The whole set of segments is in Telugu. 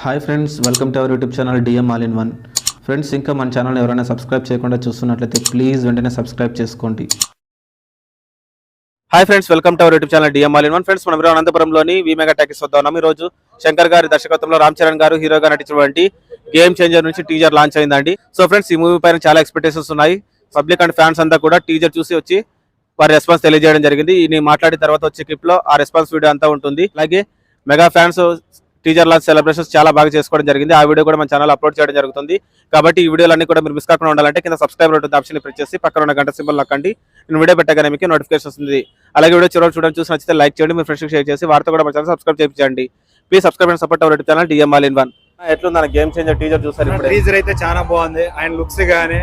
Hi friends welcome to our YouTube channel DM all in one friends ఇంకా మన ఛానల్ ఎవరైనా సబ్స్క్రైబ్ చేయకుండా చూస్తున్నట్లయితే ప్లీజ్ వెంటనే సబ్స్క్రైబ్ చేసుకోండి. Hi friends welcome to our YouTube channel DM all in one friends మనం ఈరోజు అనంతపురంలోని విమేగా టాకీస్ వద్ద ఉన్నాం. ఈ రోజు శంకర్ గారి దర్శకత్వంలో రామ్ చరణ్ గారు హీరోగా నటించినటువంటి గేమ్ చేంజర్ నుంచి టీజర్ లాంచ్ అయిందండి. సో ఫ్రెండ్స్ ఈ మూవీ పైన చాలా ఎక్స్పెక్టేషన్స్ ఉన్నాయి. పబ్లిక్ అండ్ ఫ్యాన్స్ అంతా కూడా టీజర్ చూసి వచ్చి వారి రెస్పాన్స్ తెలియజేయడం జరిగింది. ఈ నేను మాట్లాడిన తర్వాత వచ్చే క్లిప్లో ఆ రెస్పాన్స్ వీడియో అంతా ఉంటుంది. అలాగే mega fans teaser launch celebrations చాలా బాగా చేసుకోవడం జరిగింది. ఆ వీడియో కూడా మన ఛానల్ అప్లోడ్ చేయడం జరుగుతుంది. కాబట్టి ఈ వీడియోలన్నీ కూడా మీరు మిస్ కాకుండా ఉండాలంటే కింద సబ్స్క్రైబ్ ఉంటుంది ఆప్షన్ ప్రెస్ చేసి పక్కన ఉన్న గంట సింబల్ నొక్కండి. నేను వీడియో పెట్టగానే మీకు నోటిఫికేషన్ వస్తుంది. అలాగే వీడియో చివరి చూడడం చూసి నచ్చితే లైక్ చేయండి. మీ ఫ్రెండ్స్ షేర్ చేసి వారితో కూడా మన ఛానల్ సబ్స్క్రైబ్ చేయించండి. Please subscribe and support our channel DM all in one ఎట్లుంది గేమ్ చేంజర్ టీజర్ చూసారు ఇప్పుడు? టీజర్ అయితే చాలా బాగుంది. ఆయన లుక్స్ గారు?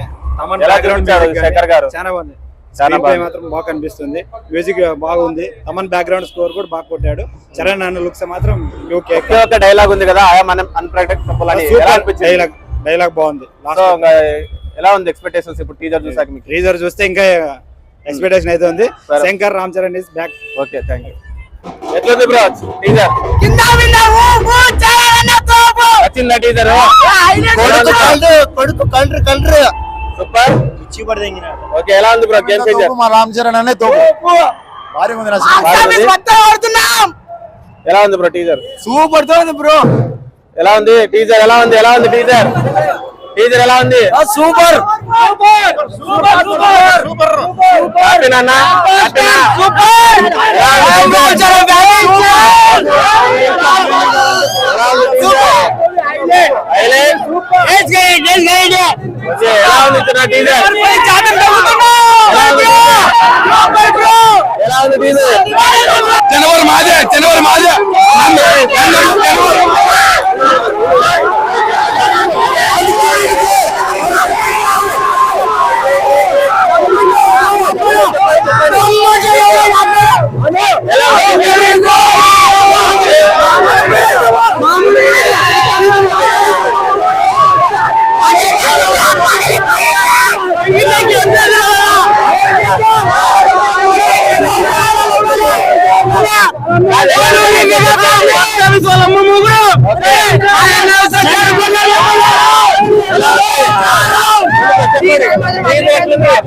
చాలా బాగుంది. చాలా. మాత్రం బాగా కనిపిస్తుంది. మ్యూజిక్ బాగుంది. తమన్ బ్యాక్గ్రౌండ్ స్కోర్ కూడా బాగా కొట్టాడు. చరణ్ అన్న లుక్స్ మాత్రం ఒకే డైలాగ్ ఉంది కదా డైలాగ్ డైలాగ్ బాగుంది. సో ఇంకా ఎలా ఉంది ఎక్స్పెక్టేషన్స్ ఇప్పుడు టీజర్ చూసాక మీకు? టీజర్ చూస్తే ఇంకా ఎక్స్పెక్టేషన్ అయితే ఉంది. సరే. Shankar Ram Charan is back okay thank you ఎట్లుంది బ్రో టీజర్ వచ్చిందా టీజర్ కొడుకు కలర్ కలర్ సూపర్. పిచ్చి పడదెంగినాడు ఓకే ఎలా ఉంది బ్రో? గేమ్ చేంజర్ మా రామ్ చరణ్ అనే తోపు. భారీ ఉంది నా సినిమా. ఎలా ఉంది బ్రో టీజర్? సూపర్తో ఉంది బ్రో. ఎలా ఉంది? టీజర్ ఎలా ఉంది? ఎలా ఉంది టీజర్? టీజర్ ఎలా ఉంది? సూపర్. హ్యాపీ నాన్న. హ్యాపీనా? ఎలా ఉంది teaser? హైలైట్? ఓకే, ఎలా ఉంది చిన్న టీజర్ ఎలా ఉంది టీజర్ జనవరి మాదే జనవరి మాదే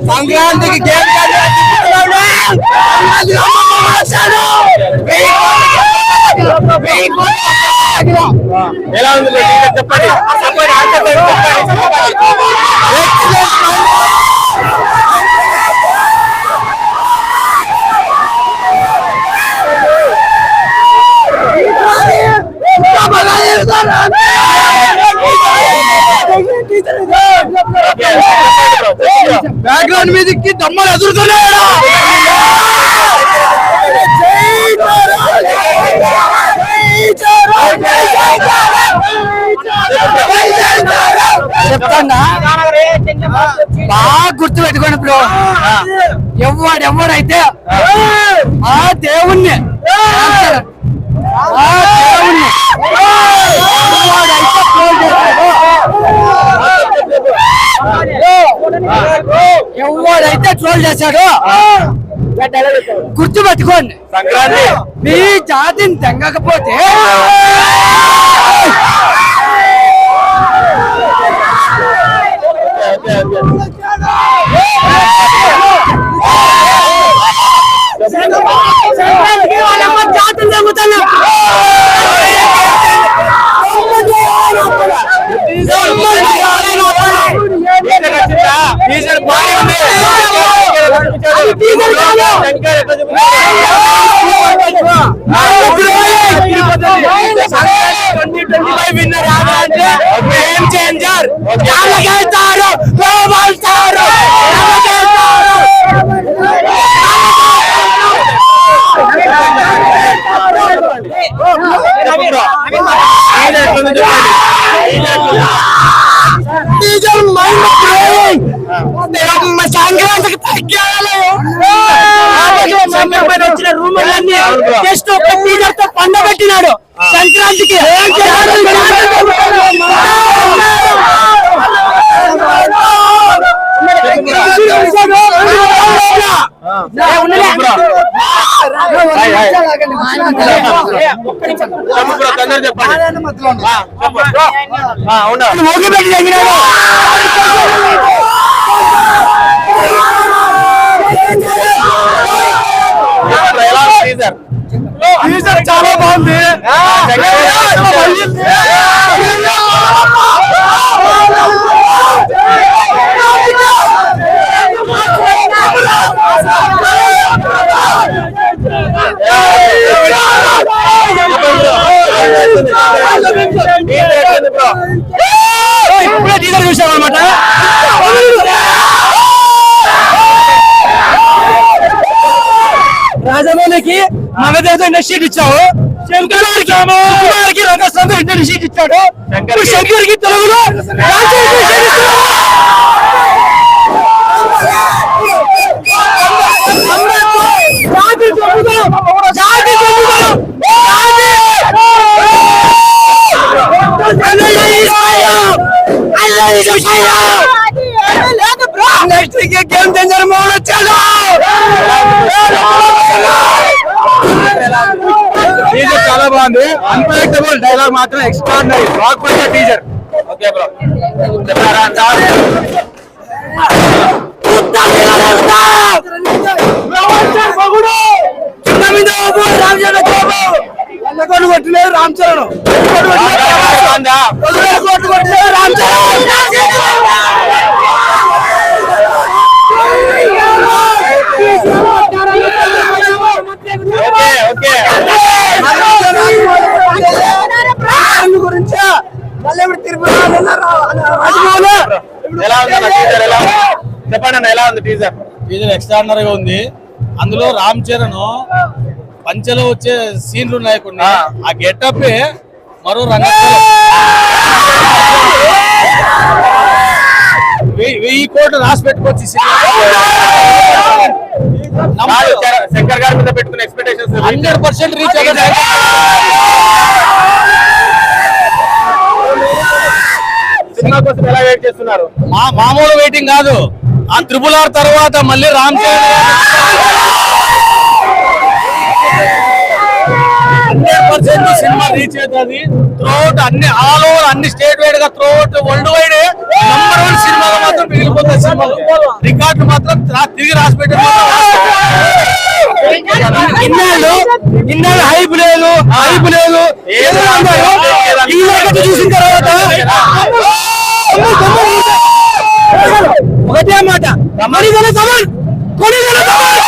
సంక్రాంతికి గేమ్ ఎలా ఉంది టీచర్ చెప్పండి చెప్పండి బ్యాక్గ్రౌండ్ మ్యూజిక్కి దమ్మలు చెప్తాడా బాగా గుర్తు పెట్టుకోండి బ్రో. ఎవడు ఎవడైతే ఆ దేవుణ్ణి ఆ దేవుణ్ణి ఎవడైతే troll చేశాడో, ట్రోల్ చేశాడో గుర్తు పెట్టుకోండి సంక్రాంతి. మీ జాతిని తెంగకపోతే జాతిని తెంగుతున్నా game changer. Alligator, global terror. Diesel mind playing. तेरा मचान के तक क्या ले? వచ్చిన రూమ్ జస్ట్ ఒక టీచర్తో పండబెట్టినాడు సంక్రాంతికి. Hi, hi. చెప్పు బ్రో తొందరగా చెప్పండి ఆ, చెప్పు బ్రో. ఆ, అవునా పెట్టి తగ్గినాడు చెప్పు బ్రో, ఎలా ఉంది టీజర్ చాలా బాగుంది ఇప్పుడే టీజర్ చూసాం అనమాట మగధతో ఇండస్ట్రీ ఇచ్చావు? శంకర్ గారికి రంగస్వామి ఇండస్ట్రీ ఇచ్చాడు. శంకర్కి తెలుగులో బాగుంది. అన్ప్రెడిక్టబుల్ డైలాగ్ మాత్రం extraordinary blockbuster teaser okay bro కొట్టు కొట్టలేదు రామ్ చరణ్ కొట్టలేదు రామ్ ఓకే ఓకే గురించి మళ్ళీ ఇప్పుడు తిరుపతి ఎలా ఉంది టీజర్ ఎలా? చెప్పండి అన్న ఎలా ఉంది టీజర్ టీజర్ ఎక్స్ట్రాడినరీగా ఉంది అందులో రామ్ చరణ్ పంచెలో వచ్చే సీన్లు ఉన్నాయి కొన్ని ఆ. గెటప్ మరో రంగస్థలం వెయ్యి- కోట్లు రాసి పెట్టుకోవచ్చు శంకర్ గారి మీద పెట్టుకున్న ఎక్స్పెక్టేషన్స్ హండ్రెడ్ పర్సెంట్ రీచ్ అయ్యింది సినిమా కోసం ఎలా వెయిట్ చేస్తున్నారు? మా మామూలు వెయిటింగ్ కాదు. ఆ త్రిపుల్ ఆర్ తర్వాత మళ్ళీ రామ్ చరణ్ హండ్రెడ్ పర్సెంట్ సినిమా రీచ్ అవుతుంది. త్రోట్ అన్ని ఆల్ ఓవర్ అన్ని స్టేట్ వైడ్గా త్రోట్ వరల్డ్ వైడ్ నంబర్ వన్ సినిమాగా మాత్రం మిగిలిపోతుంది సినిమాలు రికార్డు మాత్రం తిరిగి రాసి పెట్టారు ఇన్నాళ్ళు ఇన్నాళ్ళు హైప్ లేదు హైప్ లేదు. చూసిన తర్వాత ఒకటే మాట కొనిదల సమాన్ కొనిదల సమాన్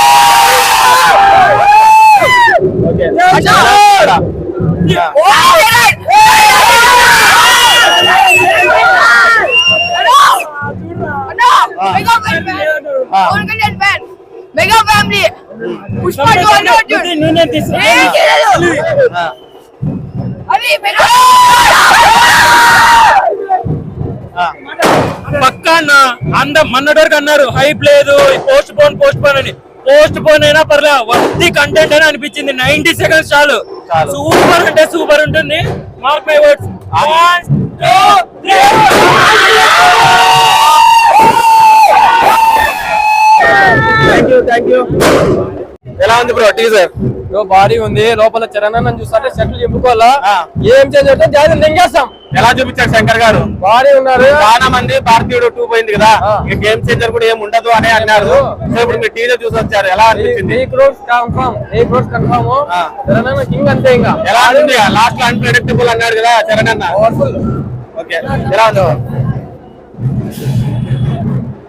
మెగా ఫ్యామిలీ పుష్ప టూ అది మెగా అన్న అంద మొన్నటి వరకు అన్నారు హైప్ లేదు పోస్ట్ పోన్ పోస్ట్ పోన్ అని. పోస్ట్ పోన్ అయినా పర్లే వద్ది కంటెంట్ అని అనిపించింది. నైన్టీ సెకండ్స్ చాలు. చాలు. సూపర్ అంటే సూపర్ ఉంటుంది. Mark my words thank you thank you ఎలా ఉంది బ్రో టీజర్ భారీ ఉంది లోపల చరణ్ చూస్తుంటే సెట్లు చెప్పుకోవాలా? ఆ. ఏం చేసేటో జాతర తెంగేస్తాం ఎలా చూపించారు శంకర్ గారు? భారీ ఉన్నారు. చాలా మంది భారతీయుడు టూ పోయింది కదా. గేమ్ చేంజర్ కూడా ఏం ఉండదు అని అన్నారు. ఇప్పుడు మీరు టీజర్ చూసి వచ్చారు. ఎలా అనిపించింది? Confirm confirm. చరణ్ కింగ్ అంతే ఇంకా. ఎలా ఉంది? లాస్ట్లో అన్ప్రెడిక్టబుల్ అన్నాడు కదా చరణ్ అన్న ఓకే. ఎలా ఉంది?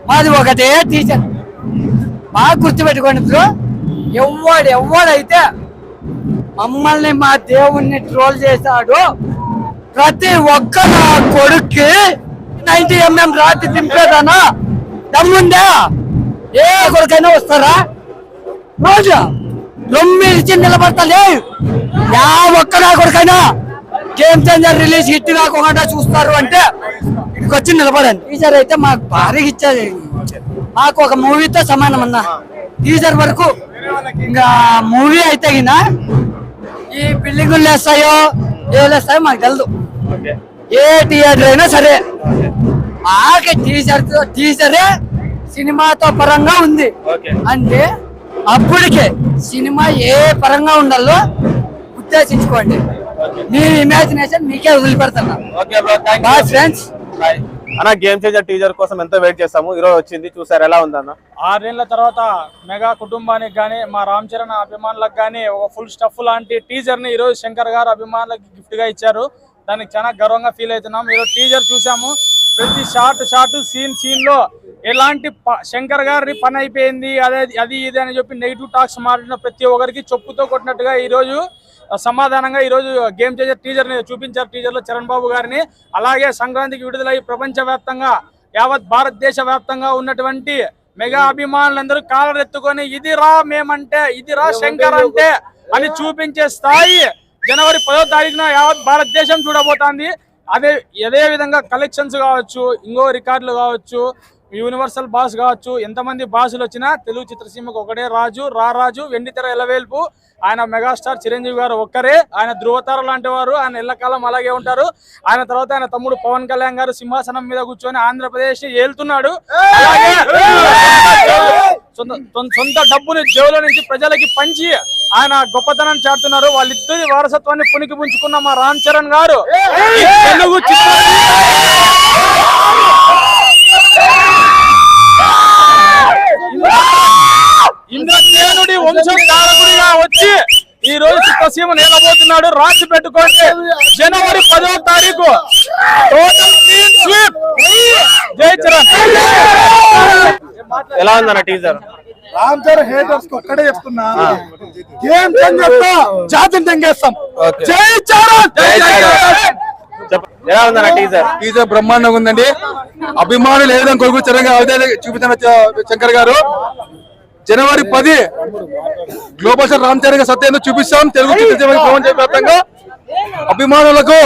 మాది ఒకటే టీచర్. బాగా గుర్తుపెట్టుకోండి బ్రో. ఎవడు ఎవడైతే మమ్మల్ని మా దేవుణ్ణి ట్రోల్ చేశాడు ప్రతి ఒక్క నా కొడుక్కి నైన్టీ ఎంఎం రాత్రి దింపేదానా దమ్ముందా? ఏ కొడుకైనా వస్తారా? రోజు రొమ్మి ఇచ్చి నిలబడతలే. యా ఒక్క నా కొడుకైనా? గేమ్ చేంజర్ రిలీజ్ హిట్ కాకుండా చూస్తారు అంటే ఇక్కడికి వచ్చి నిలబడండి. టీజర్ అయితే మాకు భారీగా ఇచ్చేది మాకు ఒక మూవీతో సమానం అన్న టీజర్ వరకు ఇంకా మూవీ అయితే గిన ఈ బిల్డింగులు లేస్తాయో ఏ లేస్తాయో మాకు తెలదు. ఓకే. ఏ థియేటర్ అయినా సరే మాకు టీజర్ టీజరే సినిమాతో పరంగా ఉంది. అంటే అప్పటికే సినిమా ఏ పరంగా ఉండాలో ఉద్దేశించుకోండి. మీ ఇమాజినేషన్ మీకే యూ ఫ్రెండ్స్ అన్న గేమ్ చేంజర్ టీజర్ కోసం ఎంతో వెయిట్ చేస్తాము. ఈ రోజు వచ్చింది చూసారు ఎలా ఉందన్న ఆరేళ్ళ తర్వాత మెగా కుటుంబానికి కానీ మా రామ్ చరణ్ అభిమానులకు కానీ ఒక ఫుల్ స్టఫ్ లాంటి టీజర్ని ఈరోజు శంకర్ గారు అభిమానులకు గిఫ్ట్గా ఇచ్చారు. దానికి చాలా గర్వంగా ఫీల్ అవుతున్నాం. ఈరోజు టీజర్ చూసాము. ప్రతి షార్ట్ షార్ట్ సీన్ సీన్లో ఎలాంటి ప- శంకర్ గారి పని అయిపోయింది అదే అది ఇది అని చెప్పి నెగిటివ్ టాక్స్ మాట్లాడిన ప్రతి ఒక్కరికి చెప్పుతో కొట్టినట్టుగా ఈరోజు సమాధానంగా ఈ రోజు గేమ్ చేంజర్ టీజర్ని చూపించారు టీజర్లో చరణ్ బాబు గారిని. అలాగే సంక్రాంతికి విడుదలై ప్రపంచ వ్యాప్తంగా యావత్ భారతదేశ వ్యాప్తంగా ఉన్నటువంటి మెగా అభిమానులందరూ కాలరెత్తుకొని ఇది రా మేమంటే ఇది రా శంకర్ అంటే అని చూపించే స్థాయి జనవరి పదో తారీఖున యావత్ భారతదేశం చూడబోతోంది. అదే అదే విధంగా కలెక్షన్స్ కావచ్చు ఇంకో రికార్డులు కావచ్చు యూనివర్సల్ బాస్ కావచ్చు ఎంతమంది బాసులు వచ్చినా తెలుగు చిత్రసీమకు ఒకటే రాజు రారాజు వెండితెర ఎలవేల్పు. ఆయన మెగాస్టార్ చిరంజీవి గారు ఒక్కరే ఆయన ధృవతార లాంటి వారు ఆయన ఎల్లకాలం అలాగే ఉంటారు. ఆయన తర్వాత ఆయన తమ్ముడు పవన్ కళ్యాణ్ గారు సింహాసనం మీద కూర్చొని ఆంధ్రప్రదేశ్ ఏళ్తున్నాడు ఏలుతున్నాడు సొంత సొంత- సొంత డబ్బుని జేబులో నుంచి ప్రజలకి పంచి ఆయన గొప్పతనం చాటుతున్నారు. వాళ్ళిద్దరి వారసత్వాన్ని పునికి పుంచుకున్న మా రామ్ చరణ్ గారు. తెలుగు చిత్ర ఇంద్రసేనుడి వంశోద్ధారకుడిగా వచ్చి ఈ రోజు చిత్తసీమ నిలబోతున్నాడు రాసి పెట్టుకోండి. జనవరి పదో తారీఖు. టోటల్ క్లీన్ స్వీప్ జై చరణ్. ఎలా ఉందన్న టీజర్ రామ్ చరణ్ హేటర్స్ ఒక్కడే చెప్తున్నా. గేమ్ చేంజర్తో జాతిని తెంగేస్తాం. జై చరణ్. ఎలా ఉందన్న టీజర్ టీజర్ బ్రహ్మాండంగా ఉందండి. అభిమానులు ఏ విధంగా కొడుకు చరంగా చూపించిన శంకర్ గారు? జనవరి పది గ్లోబల్ స్టార్ రామ్ చరణ్ సత్యాన్ని చూపిస్తాం. తెలుగు ప్రపంచవ్యాప్తంగా అభిమానులకు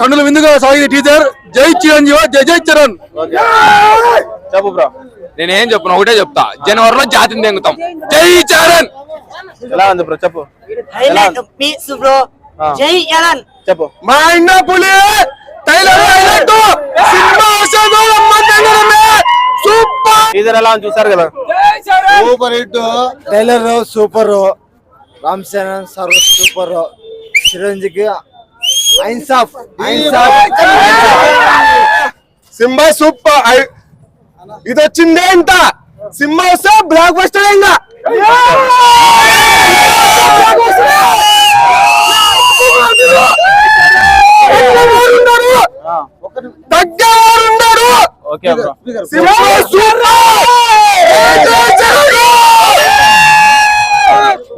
కన్నుల విందుగా సాగింది టీజర్ జై చిరంజీవి జై జై చరణ్. చెప్పు బ్రో నేనేం చెప్పను? ఒకటే చెప్తా. జనవరిలో జాతిని తెంగుతాం. జై చరణ్! ఎలా ఉంది బ్రో చెప్పు. హైలైట్ పీస్ బ్రో జై ఎలన్ చెప్పు. మా అన్న పులి టీజర్ ఎలా చూసారు కదా? Super hit. Trailer super. Ram Charan సర్వ సూపర్. చిరంజీవి ఐన్సాఫ్ సింబా. సూపర్. ఇది వచ్చిందే ఇంత సింబా వస్తే బ్లాక్ బస్టర్ ఇంకా తగ్గవారు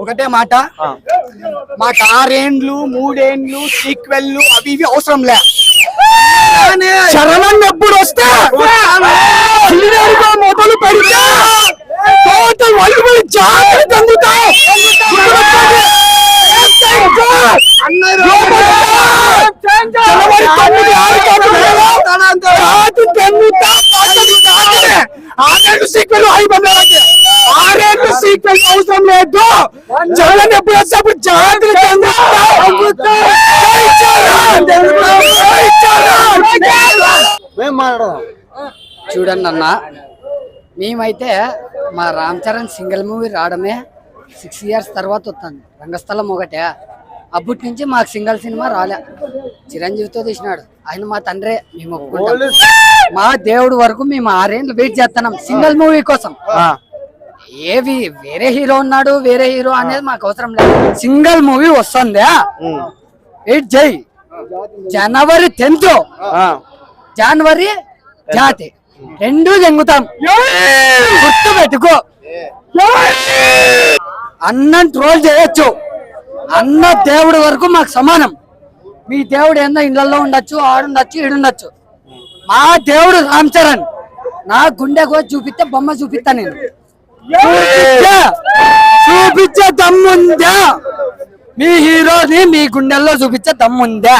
ఒకటే మాట. మాకు ఆరేండ్లు మూడేండ్లు సీక్వెల్లు అవి ఇవి అవసరం లే. చరణం ఎప్పుడు వస్తే మొదలు పెడితే టోటల్ వల్లి జాగ్రత్త అందుతా జనవరి తొమ్మిది ఆరు జాతి తెంగుతా ఆరేళ్ళు సీక్వెల్ అయిపోయింది ఆరేళ్ళు సీక్వెల్ అవసరం లేదు. జగన్ ఎప్పుడు వచ్చేప్పుడు జాతి తెంగుతా జై చరణ్! జై చరణ్! చూడండి అన్న మేమైతే మా రామ్ చరణ్ సింగిల్ మూవీ రావడమే సిక్స్ ఇయర్స్ తర్వాత వస్తుంది. రంగస్థలం ఒకటే. అప్పటి నుంచి మాకు సింగిల్ సినిమా రాలే. చిరంజీవితో తీసినాడు. ఆయన మా తండ్రే మేము ఒప్పుకుంటాం. మా దేవుడు వరకు మేము ఆరేళ్ళు వెయిట్ చేస్తున్నాం సింగిల్ మూవీ కోసం. ఏవి వేరే హీరో ఉన్నాడు వేరే హీరో అనేది మాకు అవసరం లేదు. సింగిల్ మూవీ వస్తుందా? వెయిట్ జై జనవరి టెన్త్ జనవరి జాతి. రెండు జంగుతాం. గుర్తు పెట్టుకో అన్నం ట్రోల్ చేయొచ్చు. అన్న దేవుడి వరకు మాకు సమానం. మీ దేవుడు ఏందో ఇళ్ళలో ఉండొచ్చు ఆడుండొచ్చు ఈడుండొచ్చు మా దేవుడు రామ్ చరణ్. నా గుండె కోసి చూపిస్తే బొమ్మ చూపిస్తా నేను. చూపించే దమ్ముందా? మీ హీరోని మీ గుండెల్లో చూపించే దమ్ముందా?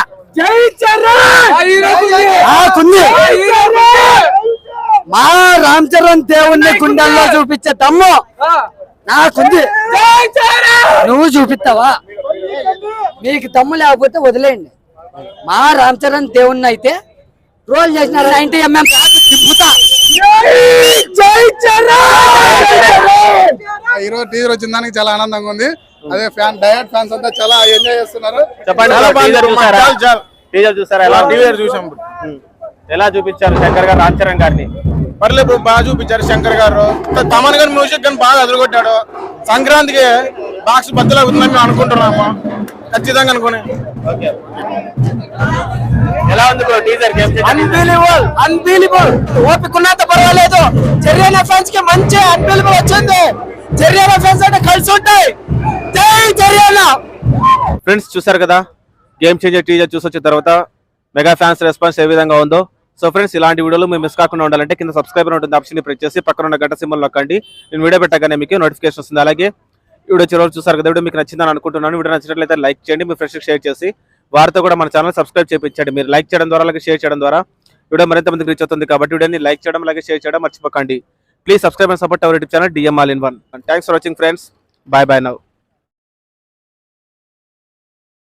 నాకుంది మా రామ్ చరణ్ దేవుణ్ణి గుండెల్లో చూపించే దమ్ము. నాకుంది. నువ్వు చూపిస్తావా? మీకు దమ్ము లేకపోతే వదిలేయండి. మా రామ్ చరణ్ దేవుణ్ణి అయితే రోల్ చేసిన నైన్టీ ఎంఎం తిప్పుతా. ఈ రోజు టీజర్ వచ్చిన దానికి చాలా ఆనందంగా ఉంది. అదే ఫ్యాన్ డయట్ ఫ్యాన్స్ అంతా చాలా ఎంజాయ్ చేస్తున్నారు. చెప్పండి టీజర్ చూసారా. ఎలా చూపించారు శంకర్ గారు రామ్ చరణ్ గారిని? పర్లేదు బ్రో బాగా చూపించారు శంకర్ గారు. తమన్ గారి మ్యూజిక్ కానీ బాగా అదరగొట్టాడు. సంక్రాంతికి బాక్స్ బద్దలు అవుతుందని మేము అనుకుంటున్నాము. ఖచ్చితంగా అనుకుని. ఎలా ఉంది bro teaser game unbelievable unbelievable ఓపిక ఉన్నంత పర్వాలేదు. ఫ్యాన్స్కి మంచి వచ్చింది. ఫ్యాన్స్ అంటే కలిసి ఉంటాయి. జై ఫ్రెండ్స్ చూసారు కదా? గేమ్ చేంజర్ టీజర్ చూసి వచ్చిన తర్వాత మెగా ఫ్యాన్స్ రెస్పాన్స్ ఏ విధంగా ఉందో? సో ఫ్రెండ్స్ ఇలాంటి వీడియోలు మేము మిస్ కాకుండా ఉండాలంటే కింద సబ్స్క్రైబర్ ఉంటుంది. ఆప్షన్ ప్రెస్ చేసి పక్కన ఉన్న గంట సింబల్ నొక్కండి. నేను వీడియో పెట్టగానే మీకు నోటిఫికేషన్ వస్తుంది. అలాగే వీడియో చివరి చూసారు కదా వీడియో మీకు నచ్చిందని అనుకుంటున్నాను. వీడియో నచ్చినట్లయితే లైక్ చేయండి మీ ఫ్రెండ్స్కి షేర్ చేసి వారితో కూడా మన ఛానల్ సబ్స్క్రైబ్ చేయించండి మీరు లైక్ చేయడం ద్వారా అలాగే షేర్ చేయడం ద్వారా వీడియో మరింత మందికి రీచ్ అవుతుంది కాబట్టి వీడియోని లైక్ చేయడం అలాగే షేర్ చేయడం మర్చిపోకండి. Please subscribe and support our YouTube channel DM all in one thanks for watching friends bye bye now